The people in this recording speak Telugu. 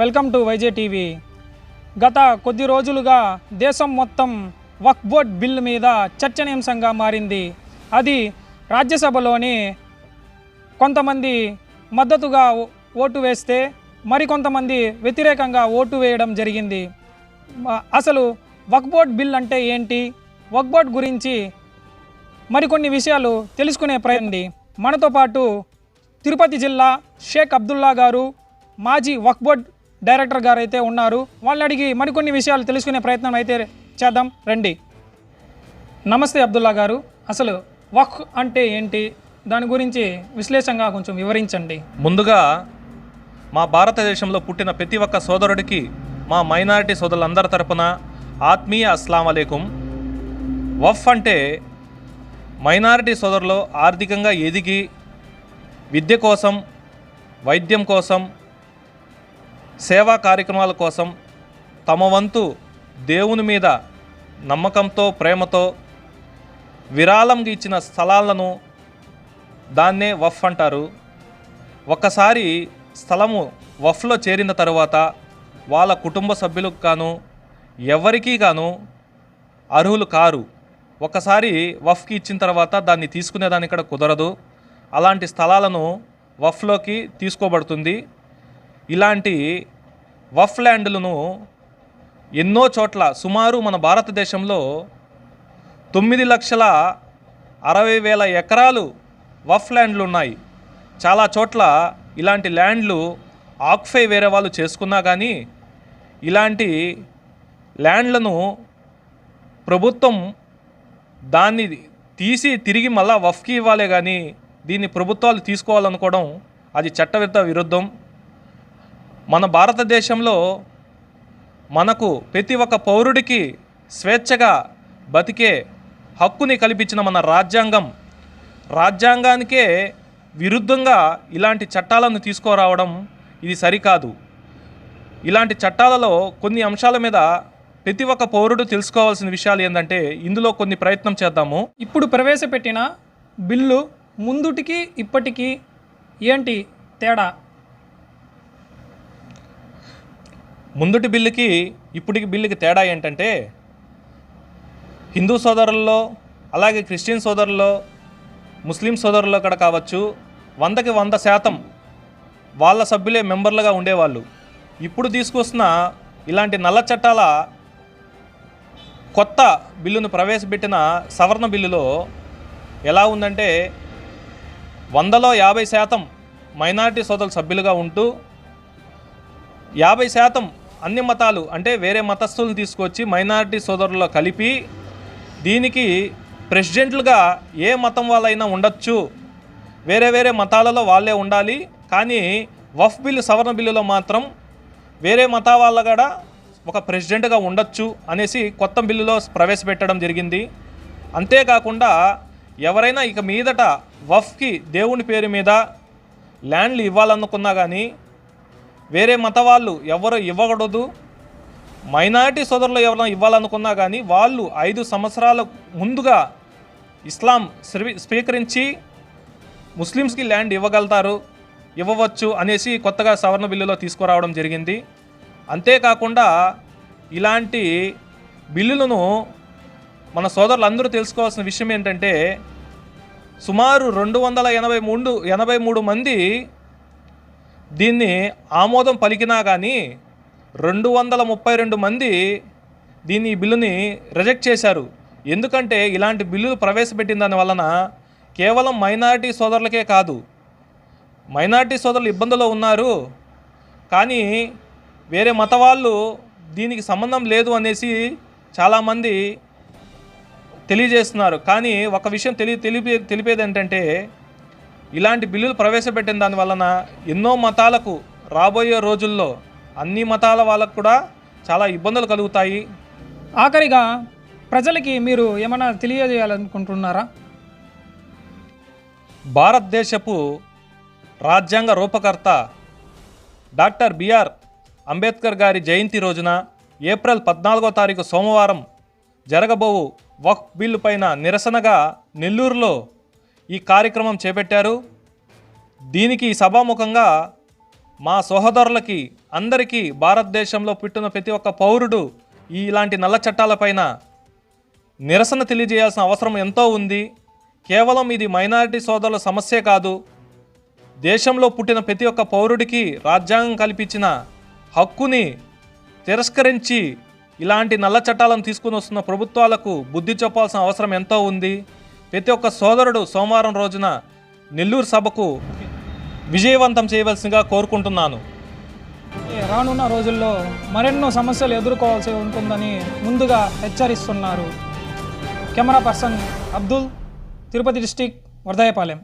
Welcome to yj TV. గత కొద్ది రోజులుగా దేశం మొత్తం వక్ఫ్ బోర్డ్ బిల్ మీద చర్చనీయాంశంగా మారింది. అది రాజ్యసభలోని కొంతమంది మద్దతుగా ఓటు వేస్తే మరికొంతమంది వ్యతిరేకంగా ఓటు వేయడం జరిగింది. అసలు వక్ఫ్ బోర్డ్ బిల్ అంటే ఏంటి? వక్ఫ్ బోర్డ్ గురించి మరికొన్ని విషయాలు తెలుసుకునే ప్రయత్నం మనతో పాటు తిరుపతి జిల్లా షేక్ అబ్దుల్లా గారు మాజీ వక్ఫ్ బోర్డ్ డైరెక్టర్ గారు అయితే ఉన్నారు. వాళ్ళని అడిగి మరికొన్ని విషయాలు తెలుసుకునే ప్రయత్నం అయితే చేద్దాం. రండి. నమస్తే అబ్దుల్లా గారు. అసలు వక్ఫ్ అంటే ఏంటి? దాని గురించి విశ్లేషంగా కొంచెం వివరించండి. ముందుగా మా భారతదేశంలో పుట్టిన ప్రతి ఒక్క సోదరుడికి మా మైనారిటీ సోదరులందరి తరపున ఆత్మీయ అస్లాం అలైకుం. వఫ్ అంటే మైనారిటీ సోదరులు ఆర్థికంగా ఎదిగి విద్య కోసం వైద్యం కోసం సేవా కార్యక్రమాల కోసం తమ వంతు దేవుని మీద నమ్మకంతో ప్రేమతో విరాళంగా ఇచ్చిన స్థలాలను దాన్నే వఫ్ అంటారు. ఒక్కసారి స్థలము వఫ్లో చేరిన తర్వాత వాళ్ళ కుటుంబ సభ్యులకు గాను ఎవరికీ గాను అర్హులు కారు. ఒకసారి వఫ్కి ఇచ్చిన తర్వాత దాన్ని తీసుకునేదాన్ని ఇక్కడ కుదరదు. అలాంటి స్థలాలను వఫ్లోకి తీసుకోబడుతుంది. ఇలాంటి వఫ్ ల్యాండ్లను ఎన్నో చోట్ల సుమారు మన భారతదేశంలో తొమ్మిది లక్షల అరవై వేల ఎకరాలు వఫ్ ల్యాండ్లు ఉన్నాయి. చాలా చోట్ల ఇలాంటి ల్యాండ్లు ఆక్ఫై వేరే వాళ్ళు చేసుకున్నా కానీ ఇలాంటి ల్యాండ్లను ప్రభుత్వం దాన్ని తీసి తిరిగి మళ్ళా వఫ్కి ఇవ్వాలే కానీ దీన్ని ప్రభుత్వాలు తీసుకోవాలనుకోవడం అది చట్టవిరుద్ధ విరుద్ధం. మన భారతదేశంలో మనకు ప్రతి ఒక్క పౌరుడికి స్వేచ్ఛగా బతికే హక్కుని కల్పించిన మన రాజ్యాంగం రాజ్యాంగానికే విరుద్ధంగా ఇలాంటి చట్టాలను తీసుకురావడం ఇది సరికాదు. ఇలాంటి చట్టాలలో కొన్ని అంశాల మీద ప్రతి ఒక్క పౌరుడు తెలుసుకోవాల్సిన విషయాలు ఏంటంటే ఇందులో కొన్ని ప్రయత్నం చేద్దాము. ఇప్పుడు ప్రవేశపెట్టిన బిల్లు ముందుటికి ఇప్పటికీ ఏంటి తేడా? ముందుటి బిల్లుకి ఇప్పటికి బిల్లుకి తేడా ఏంటంటే హిందూ సోదరుల్లో అలాగే క్రిస్టియన్ సోదరుల్లో ముస్లిం సోదరుల్లో కూడా కావచ్చు వందకి వంద శాతం వాళ్ళ సభ్యులే మెంబర్లుగా ఉండేవాళ్ళు. ఇప్పుడు తీసుకొస్తున్న ఇలాంటి నల్ల చట్టాల కొత్త బిల్లును ప్రవేశపెట్టిన సవరణ బిల్లులో ఎలా ఉందంటే వందలో యాభై శాతం మైనారిటీ సోదరులు సభ్యులుగా ఉంటూ యాభై శాతం అన్ని మతాలు అంటే వేరే మతస్థులను తీసుకొచ్చి మైనారిటీ సోదరుల్లో కలిపి దీనికి ప్రెసిడెంట్లుగా ఏ మతం వాళ్ళైనా ఉండొచ్చు. వేరే వేరే మతాలలో వాళ్ళే ఉండాలి. కానీ వఫ్ బిల్లు సవరణ బిల్లులో మాత్రం వేరే మత వాళ్ళ కూడా ఒక ప్రెసిడెంట్గా ఉండొచ్చు అనేసి కొత్త బిల్లులో ప్రవేశపెట్టడం జరిగింది. అంతేకాకుండా ఎవరైనా ఇక మీదట వఫ్కి దేవుని పేరు మీద ల్యాండ్లు ఇవ్వాలనుకున్నా కానీ వేరే మత వాళ్ళు ఎవరు ఇవ్వకూడదు. మైనారిటీ సోదరులు ఎవరైనా ఇవ్వాలనుకున్నా కానీ వాళ్ళు ఐదు సంవత్సరాల ముందుగా ఇస్లాం స్వీ- స్వీకరించి ముస్లిమ్స్కి ల్యాండ్ ఇవ్వగలుగుతారు ఇవ్వవచ్చు అనేసి కొత్తగా సవరణ బిల్లులో తీసుకురావడం జరిగింది. అంతేకాకుండా ఇలాంటి బిల్లులను మన సోదరులు అందరూ తెలుసుకోవాల్సిన విషయం ఏంటంటే సుమారు రెండు వందల ఎనభై మూడు ఎనభై మూడు మంది దీన్ని ఆమోదం పలికినా కానీ రెండు వందల ముప్పై రెండు మంది దీన్ని ఈ బిల్లుని రిజెక్ట్ చేశారు. ఎందుకంటే ఇలాంటి బిల్లులు ప్రవేశపెట్టిన దాని వలన కేవలం మైనారిటీ సోదరులకే కాదు మైనారిటీ సోదరులు ఇబ్బందులో ఉన్నారు. కానీ వేరే మత వాళ్ళు దీనికి సంబంధం లేదు అనేసి చాలామంది తెలియజేస్తున్నారు. కానీ ఒక విషయం తెలియ తెలిపే తెలిపేది ఏంటంటే ఇలాంటి బిల్లులు ప్రవేశపెట్టిన దాని వలన ఎన్నో మతాలకు రాబోయే రోజుల్లో అన్ని మతాల వాళ్ళకు కూడా చాలా ఇబ్బందులు కలుగుతాయి. ఆఖరిగా ప్రజలకి మీరు ఏమైనా తెలియజేయాలనుకుంటున్నారా? భారతదేశపు రాజ్యాంగ రూపకర్త డాక్టర్ బిఆర్ అంబేద్కర్ గారి జయంతి రోజున ఏప్రిల్ పద్నాలుగో తారీఖు సోమవారం జరగబోవు వక్ఫ్ బిల్లు పైన నిరసనగా నెల్లూరులో ఈ కార్యక్రమం చేపట్టారు. దీనికి సభాముఖంగా మా సహోదరులకి అందరికీ భారతదేశంలో పుట్టిన ప్రతి ఒక్క పౌరుడు ఈ ఇలాంటి నల్ల చట్టాలపైన నిరసన తెలియజేయాల్సిన అవసరం ఎంతో ఉంది. కేవలం ఇది మైనారిటీ సోదరుల సమస్యే కాదు. దేశంలో పుట్టిన ప్రతి ఒక్క పౌరుడికి రాజ్యాంగం కల్పించిన హక్కుని తిరస్కరించి ఇలాంటి నల్ల చట్టాలను తీసుకుని వస్తున్న ప్రభుత్వాలకు బుద్ధి చెప్పాల్సిన అవసరం ఎంతో ఉంది. ప్రతి ఒక్క సోదరుడు సోమవారం రోజున నెల్లూరు సభకు విజయవంతం చేయవలసిందిగా కోరుకుంటున్నాను. రానున్న రోజుల్లో మరెన్నో సమస్యలు ఎదుర్కోవాల్సి ఉంటుందని ముందుగా హెచ్చరిస్తున్నారు. Camera person Abdul Tirupati district Varadayapalem.